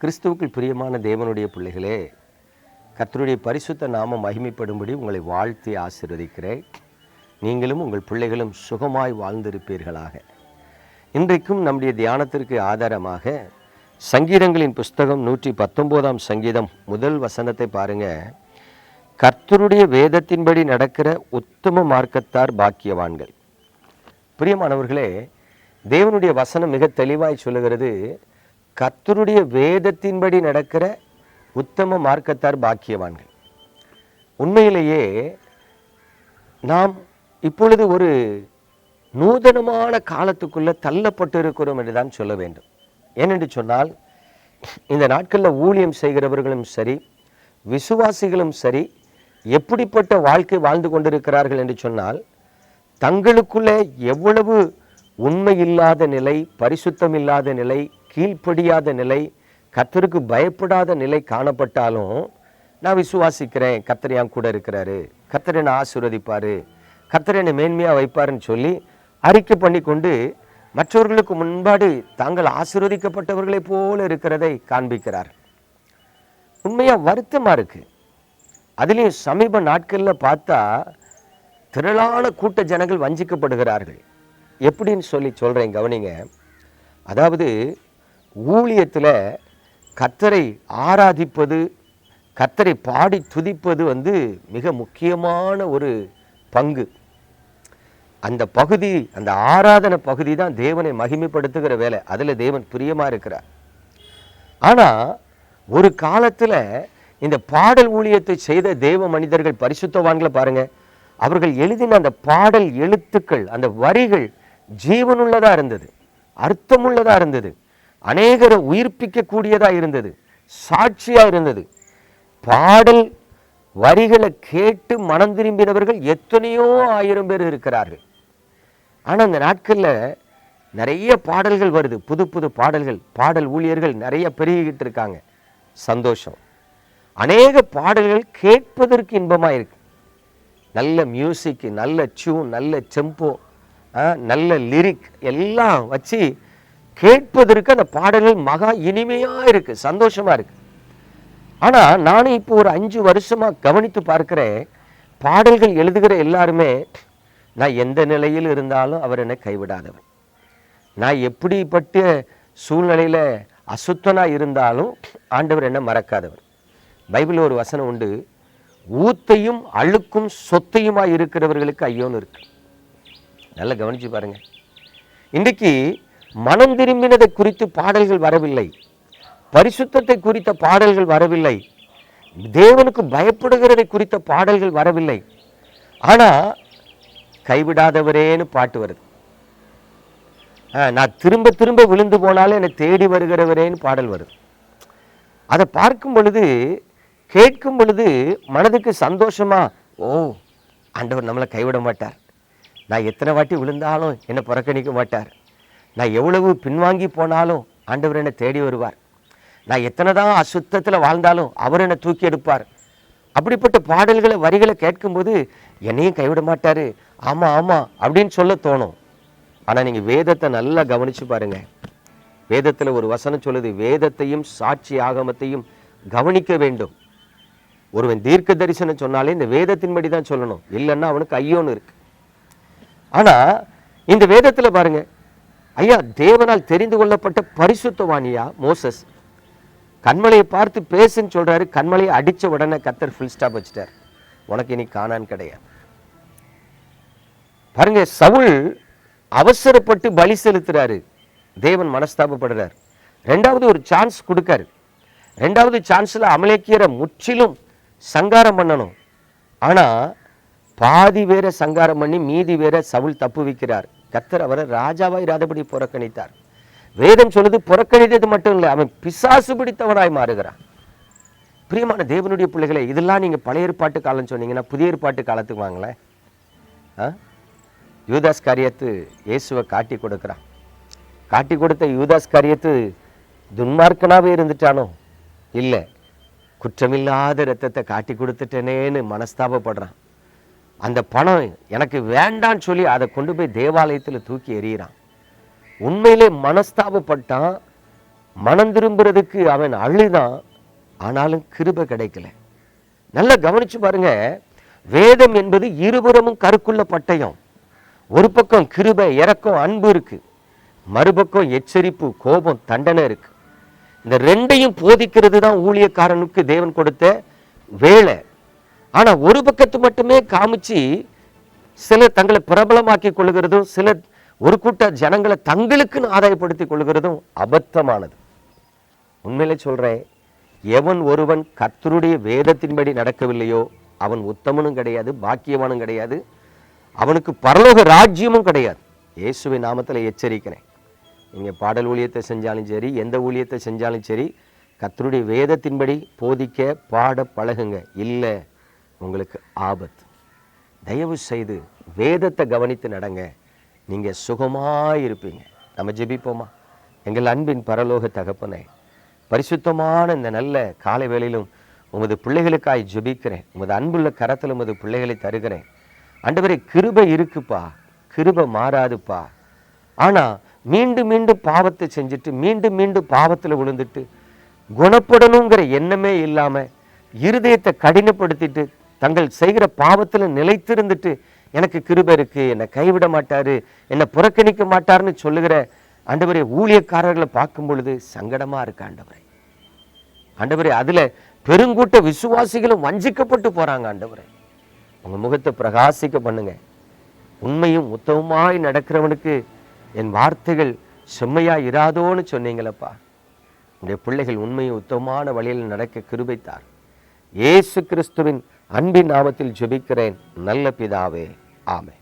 கிறிஸ்துவுக்குள் பிரியமான தேவனுடைய பிள்ளைகளே கர்த்தருடைய பரிசுத்த நாமம் மகிமைப்படும்படி உங்களை வாழ்த்தி ஆசிர்வதிக்கிறேன். நீங்களும் உங்கள் பிள்ளைகளும் சுகமாய் வாழ்ந்திருப்பீர்களாக. இன்றைக்கும் நம்முடைய தியானத்திற்கு ஆதாரமாக சங்கீதங்களின் புஸ்தகம் நூற்றி பத்தொம்போதாம் சங்கீதம் முதல் வசனத்தை பாருங்க. கர்த்தருடைய வேதத்தின்படி நடக்கிற உத்தம மார்க்கத்தார் பாக்கியவான்கள். பிரியமானவர்களே தேவனுடைய வசனம் மிக தெளிவாய் சொல்லுகிறது. கத்தருடைய வேதத்தின்படி நடக்கிற உத்தம மார்க்கத்தார் பாக்கியவான்கள். உண்மையிலேயே நாம் இப்பொழுது ஒரு நூதனமான காலத்துக்குள்ளே தள்ளப்பட்டு இருக்கிறோம் என்று தான் சொல்ல வேண்டும். ஏனென்று சொன்னால் இந்த நாட்களில் ஊழியம் செய்கிறவர்களும் சரி விசுவாசிகளும் சரி எப்படிப்பட்ட வாழ்க்கை வாழ்ந்து கொண்டிருக்கிறார்கள் என்று சொன்னால் தங்களுக்குள்ளே எவ்வளவு உண்மை இல்லாத நிலை பரிசுத்தம் இல்லாத நிலை கீழ்ப்படியாத நிலை கத்தருக்கு பயப்படாத நிலை காணப்பட்டாலும் நான் விசுவாசிக்கிறேன் கத்தர் என் கூட இருக்கிறாரு. கத்தர் என்னை ஆசீர்வதிப்பார். கத்தர் என்னை மேன்மையாக வைப்பாருன்னு சொல்லி அறிக்கை பண்ணி கொண்டு மற்றவர்களுக்கு முன்பாடு தாங்கள் ஆசீர்வதிக்கப்பட்டவர்களை போல இருக்கிறதை காண்பிக்கிறார். உண்மையாக வருத்தமாக இருக்குது அதுலேயும் சமீப நாட்களில் பார்த்தா திரளான கூட்ட ஜனங்கள் வஞ்சிக்கப்படுகிறார்கள். எப்படின்னு சொல்லி சொல்கிறேன் கவனிங்க. அதாவது ஊழியத்தில் கத்தரை ஆராதிப்பது கத்தரை பாடி துதிப்பது வந்து மிக முக்கியமான ஒரு பங்கு. அந்த பகுதி அந்த ஆராதனை பகுதி தான் தேவனை மகிமைப்படுத்துகிற வேலை. அதில் தேவன் பிரியமாக இருக்கிறார். ஆனால் ஒரு காலத்தில் இந்த பாடல் ஊழியத்தை செய்த தேவ மனிதர்கள் பரிசுத்தவான்களை பாருங்கள் அவர்கள் எழுதின அந்த பாடல் எழுத்துக்கள் அந்த வரிகள் ஜீவனுள்ளதாக இருந்தது அர்த்தமுள்ளதாக இருந்தது. அநேகரை உயிர்ப்பிக்கக்கூடியதாக இருந்தது சாட்சியாக இருந்தது. பாடல் வரிகளை கேட்டு மனம் திரும்பினவர்கள் எத்தனையோ ஆயிரம் பேர் இருக்கிறார்கள். ஆனால் அந்த நாட்களில் நிறைய பாடல்கள் வருது புது புது பாடல்கள் பாடல் ஊழியர்கள் நிறைய பெருகிக்கிட்டு இருக்காங்க. சந்தோஷம். அநேக பாடல்கள் கேட்பதற்கு இன்பமாக இருக்கு. நல்ல மியூசிக் நல்ல டியூன் நல்ல செம்போ நல்ல லிரிக் எல்லாம் வச்சு கேட்பதற்கு அந்த பாடல்கள் மகா இனிமையாக இருக்கு சந்தோஷமா இருக்கு. ஆனால் நானும் இப்போ ஒரு அஞ்சு வருஷமாக கவனித்து பார்க்குறேன் பாடல்கள் எழுதுகிற எல்லாருமே நான் எந்த நிலையில் இருந்தாலும் அவர் என்னை கைவிடாதவன் நான் எப்படிப்பட்ட சூழ்நிலையில் அசுத்தனாக இருந்தாலும் ஆண்டவர் என்ன மறக்காதவர். பைபிளில் ஒரு வசனம் உண்டு ஊத்தையும் அழுக்கும் சொத்தையுமாக இருக்கிறவர்களுக்கு ஐயோன்னு இருக்கு. நல்லா கவனிச்சு பாருங்கள் இன்றைக்கு மனம் திரும்பினதை குறித்து பாடல்கள் வரவில்லை. பரிசுத்தத்தை குறித்த பாடல்கள் வரவில்லை. தேவனுக்கு பயப்படுகிறதை குறித்த பாடல்கள் வரவில்லை. ஆனால் கைவிடாதவரேன்னு பாட்டு வருது. ஆ, நான் திரும்ப திரும்ப விழுந்து போனாலும் என்னை தேடி வருகிறவரேன்னு பாடல் வருது. அதை பார்க்கும் பொழுது கேட்கும் பொழுது மனதுக்கு சந்தோஷமா ஓ ஆண்டவர் நம்மளை கைவிட மாட்டார். நான் எத்தனை வாட்டி விழுந்தாலும் என்னை புறக்கணிக்க மாட்டார். நான் எவ்வளவு பின்வாங்கி போனாலும் ஆண்டவர் என்னை தேடி வருவார். நான் எத்தனை தான் அசுத்தத்தில் வாழ்ந்தாலும் அவர் என்னை தூக்கி எடுப்பார். அப்படிப்பட்ட பாடல்களை வரிகளை கேட்கும்போது என்னையும் கைவிட மாட்டார். ஆமாம் ஆமாம் அப்படின்னு சொல்ல தோணும். ஆனால் நீங்கள் வேதத்தை நல்லா கவனித்து பாருங்க. வேதத்தில் ஒரு வசனம் சொல்லுது வேதத்தையும் சாட்சி ஆகமத்தையும் கவனிக்க வேண்டும். ஒருவன் தீர்க்க தரிசனம் சொன்னாலே இந்த வேதத்தின்படி தான் சொல்லணும். இல்லைன்னா அவனுக்கு ஐயோன்னு இருக்கு. ஆனால் இந்த வேதத்தில் பாருங்கள் ஐயா தேவனால் தெரிந்து கொள்ளப்பட்ட பரிசுத்தவாணியா மோசஸ்? கண்மலையை பார்த்து பேசுன்னு சொல்றாரு. கண்மலையை அடிச்ச உடனே கத்தர் ஃபுல் ஸ்டாப் வச்சுட்டார். உனக்கு இனி காணான்னு கிடையாது. பாருங்க சவுல் அவசரப்பட்டு பலி செலுத்துறாரு. தேவன் மனஸ்தாபப்படுறார். ரெண்டாவது ஒரு சான்ஸ் கொடுக்காரு. ரெண்டாவது சான்ஸ்ல அமலேக்கியரை முற்றிலும் சங்காரம் பண்ணணும். ஆனா பாதி வேற சங்காரம் பண்ணி மீதி வேற சவுல் தப்பு வைக்கிறார். கத்தர் அவரை ராஜாவாய் ராதபடி புறக்கணித்தார். வேதம் சொல்லுது புறக்கணித்தது மட்டும் இல்லை அவன் பிசாசு பிடித்தவனாய் மாறுகிறான். பிரியமான தேவனுடைய பிள்ளைகளே இதெல்லாம் நீங்க பழைய ஏற்பாட்டு காலம் சொன்னீங்கன்னா புதிய ஏற்பாட்டு காலத்துக்கு வாங்களேன். ஆ? யூதாஸ் காரியத்து இயேசுவை காட்டி கொடுக்குறான். காட்டி கொடுத்த யூதாஸ் காரியத்து துன்மார்க்கனாவே இருந்துட்டானோ? இல்லை. குற்றமில்லாத ரத்தத்தை காட்டி கொடுத்துட்டேனேன்னு மனஸ்தாபப்படுறான். அந்த பணம் எனக்கு வேண்டான்னு சொல்லி அதை கொண்டு போய் தேவாலயத்தில் தூக்கி எறிகிறான் உண்மையிலே மனஸ்தாபப்பட்டான். மனம் திரும்புறதுக்கு அவன் அழுதான். ஆனாலும் கிருபை கிடைக்கல. நல்லா கவனிச்சு பாருங்க. வேதம் என்பது இருபுறமும் கருக்குள்ள பட்டயம். ஒரு பக்கம் கிருபை இரக்கம் அன்பு இருக்கு. மறுபக்கம் எச்சரிப்பு கோபம் தண்டனை இருக்கு. இந்த ரெண்டையும் போதிக்கிறது தான் ஊழியக்காரனுக்கு தேவன் கொடுத்த வேலை. ஆனால் ஒரு பக்கத்து மட்டுமே காமிச்சு சிலர் தங்களை பிரபலமாக்கி கொள்கிறதும் சில ஒரு கூட்ட ஜனங்களை தங்களுக்குன்னு ஆதாயப்படுத்தி கொள்கிறதும் அபத்தமானது. உண்மையிலே சொல்றேன் எவன் ஒருவன் கர்த்தருடைய வேதத்தின்படி நடக்கவில்லையோ அவன் உத்தமனும் கிடையாது பாக்கியவானும் கிடையாது அவனுக்கு பரலோக ராஜ்யமும் கிடையாது. இயேசுவை நாமத்தில் எச்சரிக்கிறேன். நீங்கள் பாடல் ஊழியத்தை செஞ்சாலும் சரி எந்த ஊழியத்தை செஞ்சாலும் சரி கத்தருடைய வேதத்தின்படி போதிக்க பாட பழகுங்க. இல்லை உங்களுக்கு ஆபத்து. தயவு செய்து வேதத்தை கவனித்து நடங்க. நீங்கள் சுகமாக இருப்பீங்க. நம்ம ஜெபிப்போமா? எங்கள் அன்பின் பரலோக தகப்பனே பரிசுத்தமான இந்த நல்ல காலை வேளையிலும் உமது பிள்ளைகளுக்காய் ஜெபிக்கிறேன். உமது அன்புள்ள கரத்தில் உமது பிள்ளைகளை தருகிறேன். அண்டவரை கிருபை இருக்குப்பா. கிருபை மாறாதுப்பா. ஆனால் மீண்டும் மீண்டும் பாவத்தை செஞ்சுட்டு மீண்டும் மீண்டும் பாவத்தில் விழுந்துட்டு குணப்படணுங்கிற எண்ணமே இல்லாமல் இருதயத்தை கடினப்படுத்திட்டு தங்கள் செய்கிற பாவத்துல நிலைத்திருந்துட்டு எனக்கு கிருபை இருக்கு என்னை கைவிட மாட்டாரு என்னை புறக்கணிக்க மாட்டாருன்னு சொல்லுகிற ஆண்டவரே ஊழியக்காரர்களை பார்க்கும் பொழுது சங்கடமா இருக்கு ஆண்டவரே. ஆண்டவரே அதுல பெருங்கூட்ட விசுவாசிகளும் வஞ்சிக்கப்பட்டு போறாங்க ஆண்டவரே. உங்க முகத்தை பிரகாசிக்க பண்ணுங்க. உண்மையும் உத்தமமாய் நடக்கிறவனுக்கு என் வார்த்தைகள் செம்மையா இராதோன்னு சொன்னீங்களப்பா. உடைய பிள்ளைகள் உண்மையும் உத்தமமான வழியில் நடக்க கிருபைத்தார். இயேசு கிறிஸ்துவின் அன்பின் நாமத்தில் ஜெபிக்கிறேன். நல்ல பிதாவே. ஆமே